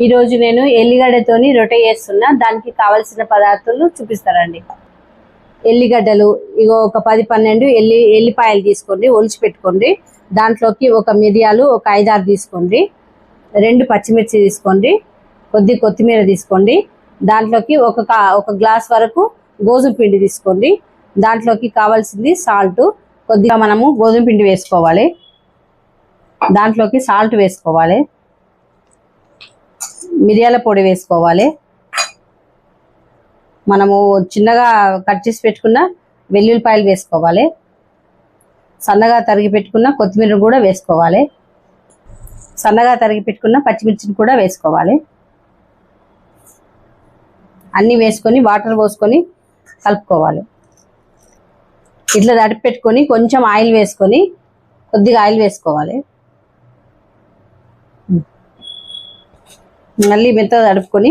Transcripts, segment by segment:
ఈరోజు నేను ఎల్లిగడ్డతోని రొట్టె చేస్తున్నా. దానికి కావలసిన పదార్థాలు చూపిస్తారండి ఎల్లిగడ్డలు ఇగో ఒక పది పన్నెండు ఎల్లి ఎల్లిపాయలు తీసుకోండి ఒలిచి పెట్టుకోండి. దాంట్లోకి ఒక మిరియాలు ఒక ఐదారు తీసుకోండి. రెండు పచ్చిమిర్చి తీసుకోండి. కొద్ది కొత్తిమీర తీసుకోండి. దాంట్లోకి ఒక కా- ఒక గ్లాస్ వరకు గోధుమ పిండి తీసుకోండి. దాంట్లోకి కావాల్సింది సాల్ట్. కొద్దిగా మనము గోధుమ పిండి వేసుకోవాలి. దాంట్లోకి సాల్ట్ వేసుకోవాలి. మిరియాల పొడి వేసుకోవాలి. మనము చిన్నగా కట్ చేసి పెట్టుకున్న వెల్లుల్లిపాయలు వేసుకోవాలి. సన్నగా తరిగి పెట్టుకున్న కొత్తిమీర కూడా వేసుకోవాలి. సన్నగా తరిగి పెట్టుకున్న పచ్చిమిర్చిని కూడా వేసుకోవాలి. అన్నీ వేసుకొని వాటర్ పోసుకొని కలుపుకోవాలి. ఇట్లా తడిపి పెట్టుకొని కొంచెం ఆయిల్ వేసుకొని కొద్దిగా ఆయిల్ వేసుకోవాలి. మళ్ళీ మెత్తగా తడుపుకొని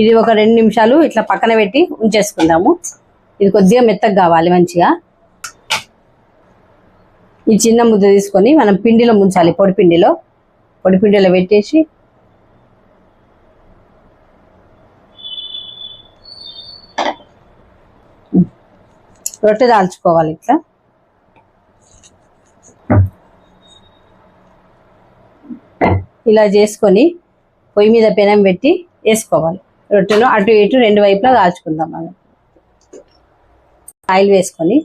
ఇది ఒక రెండు నిమిషాలు ఇట్లా పక్కన పెట్టి ఉంచేసుకుందాము. ఇది కొద్దిగా మెత్తగా కావాలి మంచిగా. ఈ చిన్న ముద్ద తీసుకొని మనం పిండిలో ముంచాలి పొడి పిండిలో. పొడి పిండిలో పెట్టేసి రొట్టె దాల్చుకోవాలి ఇట్లా. ఇలా చేసుకొని పొయ్యి మీద పెనం పెట్టి వేసుకోవాలి. రొట్టెను అటు ఇటు రెండు వైపులా కాల్చుకుందాం మనం. ఆయిల్ వేసుకొని.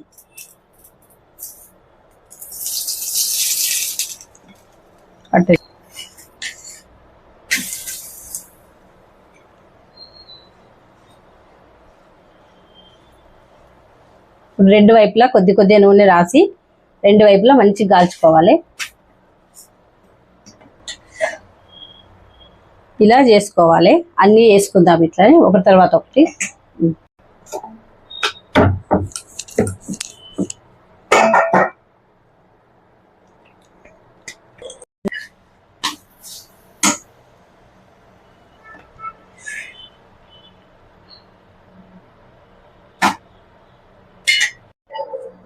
అటు ఇప్పుడు రెండు వైపులా కొద్ది కొద్దిగా నూనె రాసి రెండు వైపులా మంచిగా కాల్చుకోవాలి. ఇలా చేసుకోవాలి. అన్నీ వేసుకుందాం ఇట్లా ఒకటి తర్వాత ఒకటి.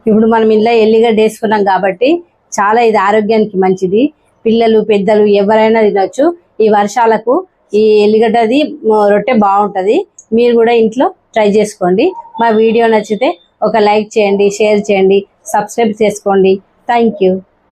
ఇప్పుడు మనం ఇంట్లో ఎల్లిగడ్డ వేసుకున్నాం కాబట్టి చాలా ఇది ఆరోగ్యానికి మంచిది. పిల్లలు పెద్దలు ఎవరైనా తినొచ్చు. ఈ వర్షాలకు ఈ ఎల్లిగడ్డది రొట్టె బాగుంటుంది. మీరు కూడా ఇంట్లో ట్రై చేసుకోండి. మా వీడియో నచ్చితే ఒక లైక్ చేయండి షేర్ చేయండి సబ్స్క్రైబ్ చేసుకోండి. Thank you.